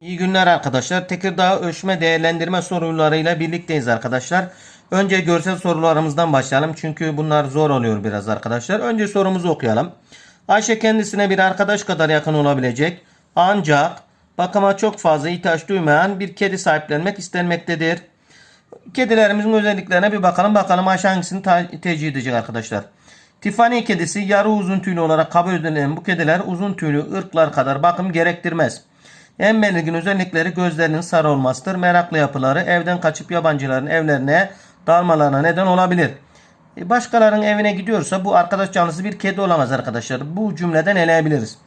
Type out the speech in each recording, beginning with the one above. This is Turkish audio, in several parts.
İyi günler arkadaşlar. Tekirdağ ölçme değerlendirme sorularıyla birlikteyiz arkadaşlar. Önce görsel sorularımızdan başlayalım. Çünkü bunlar zor oluyor biraz arkadaşlar. Önce sorumuzu okuyalım. Ayşe kendisine bir arkadaş kadar yakın olabilecek ancak bakıma çok fazla ihtiyaç duymayan bir kedi sahiplenmek istenmektedir. Kedilerimizin özelliklerine bir bakalım. Bakalım Ayşe hangisini tercih edecek arkadaşlar. Tiffany kedisi yarı uzun tüylü olarak kabul edilen bu kediler uzun tüylü ırklar kadar bakım gerektirmez. En belirgin özellikleri gözlerinin sarı olmasıdır. Meraklı yapıları evden kaçıp yabancıların evlerine dalmalarına neden olabilir. E, Başkalarının evine gidiyorsa bu arkadaş canlısı bir kedi olamaz arkadaşlar. Bu cümleden eleyebiliriz.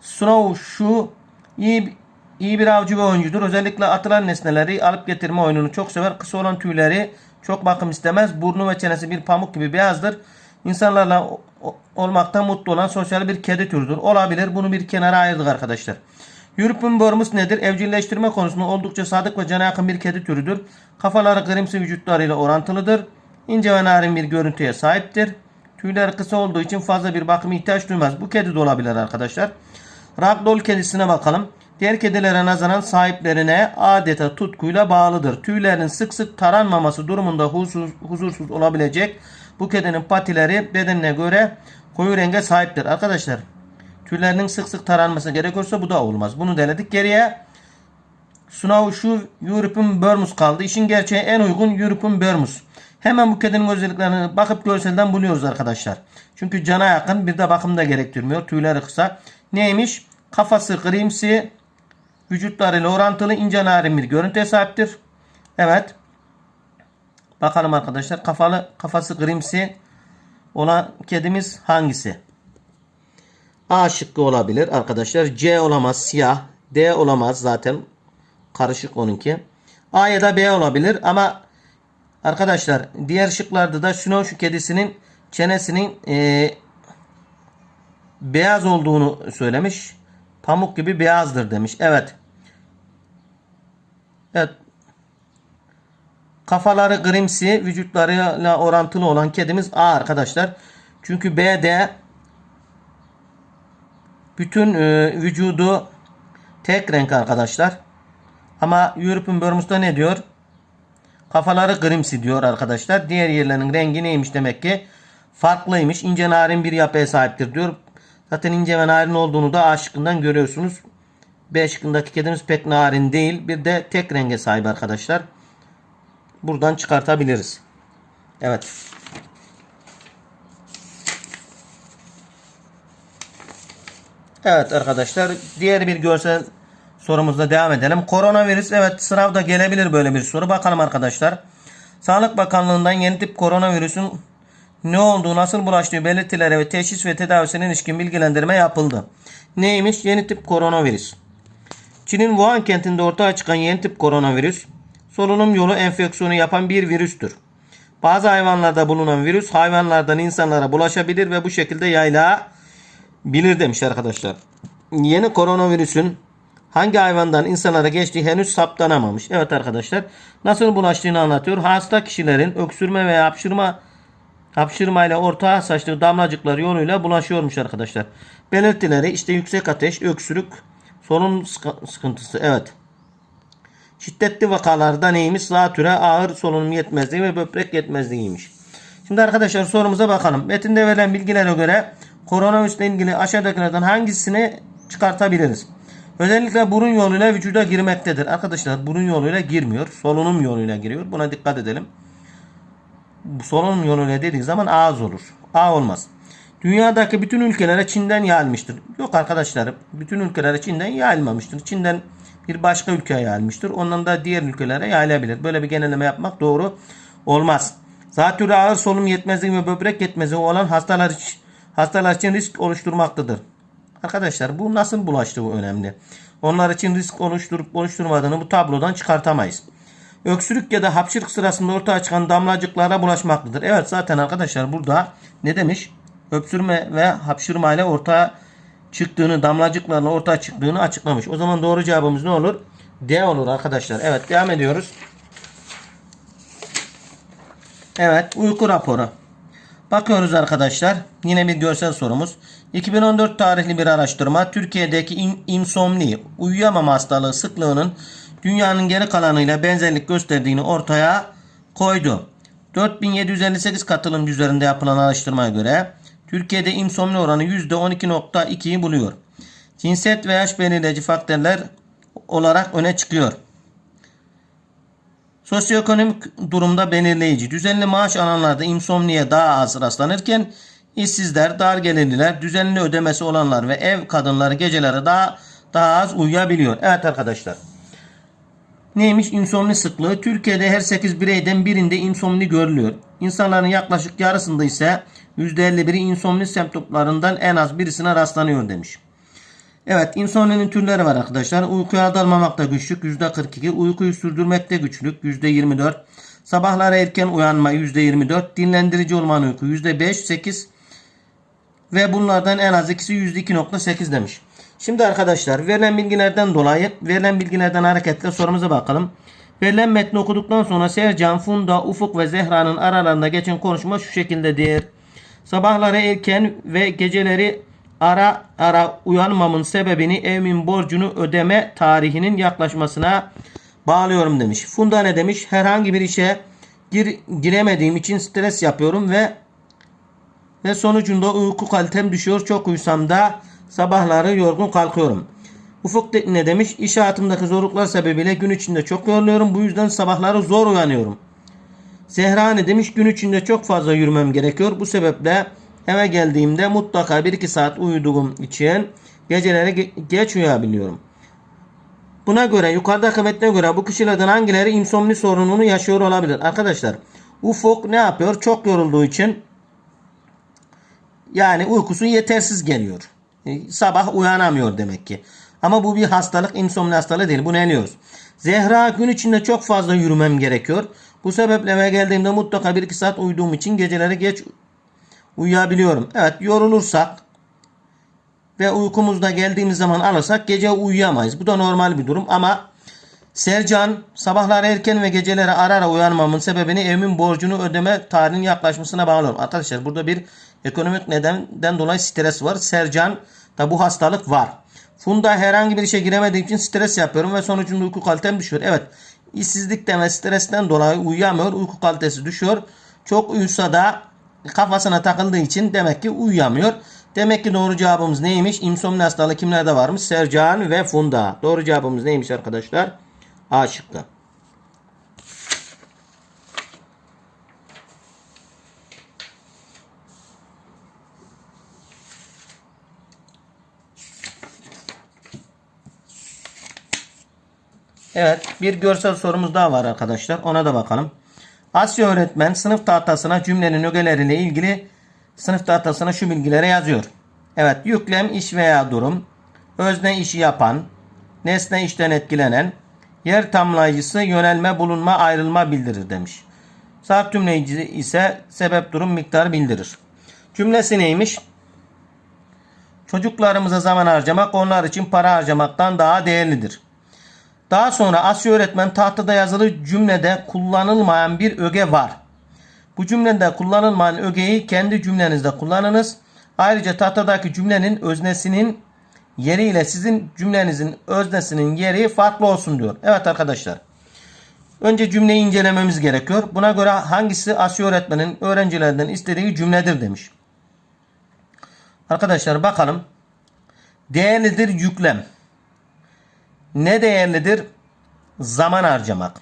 Snow şu iyi iyi bir avcı ve oyuncudur. Özellikle atılan nesneleri alıp getirme oyununu çok sever. Kısa olan tüyleri çok bakım istemez. Burnu ve çenesi bir pamuk gibi beyazdır. İnsanlarla olmaktan mutlu olan sosyal bir kedi türüdür. Olabilir. Bunu bir kenara ayırdık arkadaşlar. European Bormus nedir? Evcilleştirme konusunda oldukça sadık ve cana yakın bir kedi türüdür. Kafaları grimsi vücutlarıyla orantılıdır. İnce ve narin bir görüntüye sahiptir. Tüyleri kısa olduğu için fazla bir bakıma ihtiyaç duymaz. Bu kedi de olabilir arkadaşlar. Ragdoll kedisine bakalım. Diğer kedilere nazaran sahiplerine adeta tutkuyla bağlıdır. Tüylerinin sık sık taranmaması durumunda huzursuz, huzursuz olabilecek bu kedinin patileri bedenine göre koyu renge sahiptir. Arkadaşlar tüylerinin sık sık taranması gerekiyorsa bu da olmaz. Bunu denedik. Geriye Snow şu European Burmus kaldı. İşin gerçeği en uygun European Burmus. Hemen bu kedinin özelliklerine bakıp görselden buluyoruz arkadaşlar. Çünkü cana yakın bir de bakım da gerektirmiyor. Tüyleri kısa. Neymiş? Kafası grimsi, vücutlarıyla orantılı ince narin bir görüntüye sahiptir. Evet. Bakalım arkadaşlar. Kafalı, kafası grimsi olan kedimiz hangisi? A şıkkı olabilir arkadaşlar. C olamaz siyah. D olamaz zaten karışık onunki. A ya da B olabilir ama arkadaşlar diğer şıklarda da Snow şu kedisinin çenesinin eee, beyaz olduğunu söylemiş. Pamuk gibi beyazdır demiş. Evet. Evet. Kafaları grimsi, vücutlarıyla orantılı olan kedimiz A arkadaşlar. Çünkü B'de bütün e, vücudu tek renk arkadaşlar. Ama European Burmus'ta ne diyor? Kafaları grimsi diyor arkadaşlar. Diğer yerlerin rengi neymiş demek ki? Farklıymış. İnce narin bir yapıya sahiptir diyor. Zaten ince ve narin olduğunu da A şıkkından görüyorsunuz. B şıkkındaki kedimiz pek narin değil. Bir de tek renge sahip arkadaşlar. Buradan çıkartabiliriz. Evet. Evet arkadaşlar diğer bir görsel sorumuzla devam edelim. Koronavirüs evet sınavda gelebilir böyle bir soru. Bakalım arkadaşlar. Sağlık Bakanlığı'ndan yeni tip koronavirüsün ne olduğu, nasıl bulaştığı belirtilere ve teşhis ve tedavisine ilişkin bilgilendirme yapıldı. Neymiş? Yeni tip koronavirüs. Çin'in Wuhan kentinde ortaya çıkan yeni tip koronavirüs solunum yolu enfeksiyonu yapan bir virüstür. Bazı hayvanlarda bulunan virüs hayvanlardan insanlara bulaşabilir ve bu şekilde yayılabilir demiş arkadaşlar. Yeni koronavirüsün hangi hayvandan insanlara geçtiği henüz saptanamamış. Evet arkadaşlar nasıl bulaştığını anlatıyor. Hasta kişilerin öksürme veya hapşırma hapşırmayla orta saçlı damlacıklar yoluyla bulaşıyormuş arkadaşlar. Belirtileri işte yüksek ateş, öksürük, solunum sıkı- sıkıntısı. Evet. Şiddetli vakalarda neymiş? Zatüre, ağır solunum yetmezliği ve böbrek yetmezliğiymiş. Şimdi arkadaşlar sorumuza bakalım. Metinde verilen bilgilere göre koronavirüsle ilgili aşağıdakilerden hangisini çıkartabiliriz? Özellikle burun yoluyla vücuda girmektedir. Arkadaşlar burun yoluyla girmiyor. Solunum yoluyla giriyor. Buna dikkat edelim. Solunum yoluyla dediği zaman ağız olur. A olmaz. Dünyadaki bütün ülkelere Çin'den yayılmıştır. Yok arkadaşlar. Bütün ülkelere Çin'den yayılmamıştır. Çin'den bir başka ülkeye yayılmıştır. Ondan da diğer ülkelere yayılabilir. Böyle bir genelleme yapmak doğru olmaz. Zatürre ağır solunum yetmezliği ve böbrek yetmezliği olan hastalar, iç- hastalar için risk oluşturmaktadır. Arkadaşlar bu nasıl bulaştığı önemli. Onlar için risk oluşturup oluşturmadığını bu tablodan çıkartamayız. Öksürük ya da hapşırık sırasında ortaya çıkan damlacıklara bulaşmaktadır. Evet zaten arkadaşlar burada ne demiş? Öksürme ve hapşırma ile ortaya çıktığını, damlacıklarla ortaya çıktığını açıklamış. O zaman doğru cevabımız ne olur? D olur arkadaşlar. Evet devam ediyoruz. Evet uyku raporu. Bakıyoruz arkadaşlar. Yine bir görsel sorumuz. 2014 tarihli bir araştırma Türkiye'deki in- insomni, uyuyamama hastalığı sıklığının dünyanın geri kalanıyla benzerlik gösterdiğini ortaya koydu. 4758 katılımcı üzerinde yapılan araştırmaya göre Türkiye'de insomni oranı %12.2'yi buluyor. Cinsiyet ve yaş belirleyici faktörler olarak öne çıkıyor. Sosyoekonomik durumda belirleyici. Düzenli maaş alanlarda insomniye daha az rastlanırken işsizler, dar gelirliler, düzenli ödemesi olanlar ve ev kadınları geceleri daha daha az uyuyabiliyor. Evet arkadaşlar. Neymiş insomni sıklığı? Türkiye'de her 8 bireyden birinde insomni görülüyor. İnsanların yaklaşık yarısında ise %51'i insomni semptomlarından en az birisine rastlanıyor demiş. Evet insomninin türleri var arkadaşlar. Uykuya dalmamakta güçlük %42. Uykuyu sürdürmekte güçlük %24. Sabahlara erken uyanma %24. Dinlendirici olmanın uyku %5, 8 ve bunlardan en az ikisi %2.8 demiş. Şimdi arkadaşlar verilen bilgilerden dolayı verilen bilgilerden hareketle sorumuza bakalım. Verilen metni okuduktan sonra Sercan, Funda, Ufuk ve Zehra'nın aralarında geçen konuşma şu şekildedir. Sabahları erken ve geceleri ara ara uyanmamın sebebini evimin borcunu ödeme tarihinin yaklaşmasına bağlıyorum demiş. Funda ne demiş? Herhangi bir işe gir, giremediğim için stres yapıyorum ve ve sonucunda uyku kalitem düşüyor. Çok uyusam da sabahları yorgun kalkıyorum. Ufuk ne demiş? İş hayatımdaki zorluklar sebebiyle gün içinde çok yoruluyorum. Bu yüzden sabahları zor uyanıyorum. Zehra ne demiş? Gün içinde çok fazla yürümem gerekiyor. Bu sebeple eve geldiğimde mutlaka 1-2 saat uyuduğum için geceleri ge- geç uyuyabiliyorum. Buna göre yukarıdaki metne göre bu kişilerden hangileri insomni sorununu yaşıyor olabilir? Arkadaşlar Ufuk ne yapıyor? Çok yorulduğu için yani uykusu yetersiz geliyor. E, Sabah uyanamıyor demek ki. Ama bu bir hastalık, insomni hastalığı değil. Bunu eliyoruz. Zehra gün içinde çok fazla yürümem gerekiyor. Bu sebeple eve geldiğimde mutlaka 1-2 saat uyuduğum için geceleri geç uyuyabiliyorum. Evet yorulursak ve uykumuzda geldiğimiz zaman alırsak gece uyuyamayız. Bu da normal bir durum ama Sercan sabahlar erken ve geceleri ara ara uyanmamın sebebini evimin borcunu ödeme tarihinin yaklaşmasına bağlıyorum. Arkadaşlar burada bir ekonomik nedenden dolayı stres var. Sercan da bu hastalık var. Funda herhangi bir işe giremediğim için stres yapıyorum ve sonucunda uyku kalitem düşüyor. Evet işsizlikten ve stresten dolayı uyuyamıyor. Uyku kalitesi düşüyor. Çok uyusa da kafasına takıldığı için demek ki uyuyamıyor. Demek ki doğru cevabımız neymiş? İnsomni hastalığı kimlerde varmış? Sercan ve Funda. Doğru cevabımız neymiş arkadaşlar? A şıkkı. Evet bir görsel sorumuz daha var arkadaşlar. Ona da bakalım. Asya öğretmen sınıf tahtasına cümlenin ögeleriyle ilgili sınıf tahtasına şu bilgileri yazıyor. Evet yüklem iş veya durum. Özne işi yapan. Nesne işten etkilenen. Yer tamlayıcısı yönelme bulunma ayrılma bildirir demiş. Sarf tümleyici ise sebep durum miktarı bildirir. Cümlesi neymiş? Çocuklarımıza zaman harcamak onlar için para harcamaktan daha değerlidir. Daha sonra Asya öğretmen tahtada yazılı cümlede kullanılmayan bir öge var. Bu cümlede kullanılmayan ögeyi kendi cümlenizde kullanınız. Ayrıca tahtadaki cümlenin öznesinin yeri ile sizin cümlenizin öznesinin yeri farklı olsun diyor. Evet arkadaşlar. Önce cümleyi incelememiz gerekiyor. Buna göre hangisi Asya öğretmenin öğrencilerden istediği cümledir demiş. Arkadaşlar bakalım. Değerlidir yüklem. Ne değerlidir? Zaman harcamak.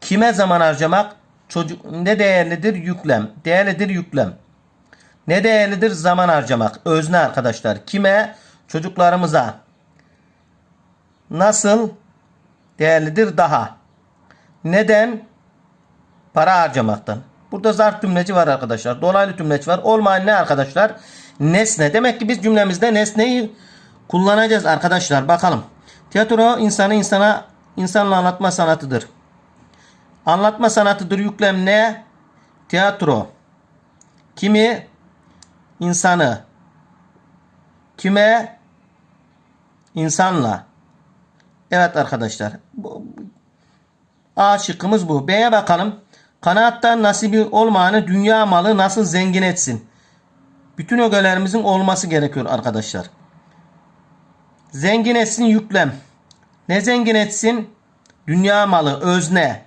Kime zaman harcamak? Çocuk ne değerlidir? Yüklem. Değerlidir yüklem. Ne değerlidir? Zaman harcamak. Özne arkadaşlar. Kime? Çocuklarımıza. Nasıl? Değerlidir daha. Neden? Para harcamaktan. Burada zarf tümleci var arkadaşlar. Dolaylı tümleci var. Olmayan ne arkadaşlar? Nesne. Demek ki biz cümlemizde nesneyi kullanacağız arkadaşlar. Bakalım. Tiyatro insanı insana insanla anlatma sanatıdır. Anlatma sanatıdır yüklem ne? Tiyatro. Kimi? İnsanı. Kime? İnsanla. Evet arkadaşlar. A şıkkımız bu. B'ye bakalım. Kanaattan nasibi olmayanı dünya malı nasıl zengin etsin? bütün ögelerimizin olması gerekiyor arkadaşlar. Zengin etsin yüklem. Ne zengin etsin? Dünya malı, özne.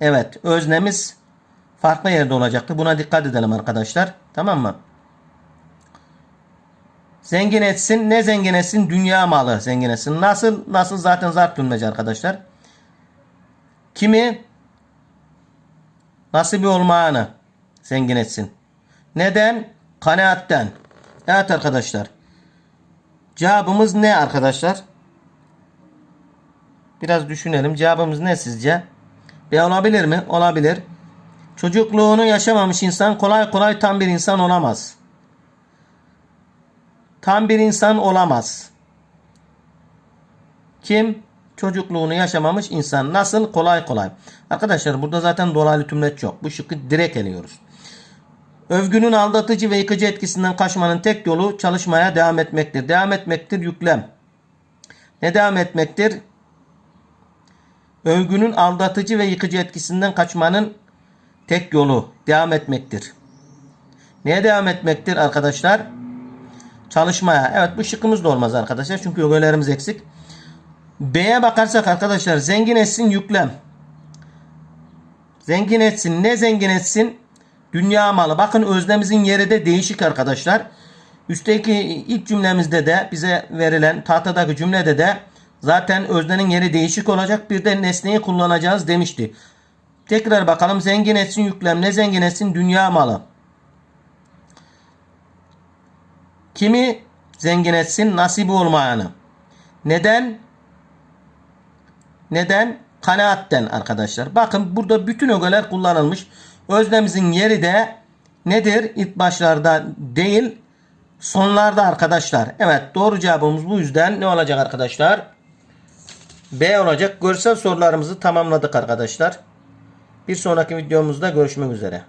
Evet, öznemiz farklı yerde olacaktı. Buna dikkat edelim arkadaşlar. Tamam mı? Zengin etsin. Ne zengin etsin? Dünya malı zengin etsin. Nasıl? Nasıl zaten zart dönmeci arkadaşlar. Kimi? Nasibi olmağını zengin etsin. Neden? Kanaatten. Evet arkadaşlar. Cevabımız ne arkadaşlar? Biraz düşünelim. Cevabımız ne sizce? B olabilir mi? Olabilir. Çocukluğunu yaşamamış insan kolay kolay tam bir insan olamaz. Tam bir insan olamaz. Kim? Çocukluğunu yaşamamış insan. Nasıl? Kolay kolay. Arkadaşlar burada zaten dolaylı tümleç yok. Bu şıkkı direkt eliyoruz. Övgünün aldatıcı ve yıkıcı etkisinden kaçmanın tek yolu çalışmaya devam etmektir. Devam etmektir yüklem. Ne devam etmektir? Övgünün aldatıcı ve yıkıcı etkisinden kaçmanın tek yolu devam etmektir. Neye devam etmektir arkadaşlar? Çalışmaya. Evet bu şıkkımız da olmaz arkadaşlar. Çünkü ögelerimiz eksik. B'ye bakarsak arkadaşlar zengin etsin yüklem. Zengin etsin. Ne zengin etsin? Dünya malı. Bakın özlemimizin yeri de değişik arkadaşlar. Üstteki ilk cümlemizde de bize verilen tahtadaki cümlede de zaten öznenin yeri değişik olacak. Bir de nesneyi kullanacağız demişti. Tekrar bakalım. Zengin etsin yüklem. Ne zengin etsin? Dünya malı. Kimi zengin etsin? Nasibi olmayanı. Neden? Neden? Kanaatten arkadaşlar. Bakın burada bütün ögeler kullanılmış. Özlemimizin yeri de nedir? İlk başlarda değil sonlarda arkadaşlar. Evet doğru cevabımız bu yüzden ne olacak arkadaşlar? B olacak. Görsel sorularımızı tamamladık arkadaşlar. Bir sonraki videomuzda görüşmek üzere.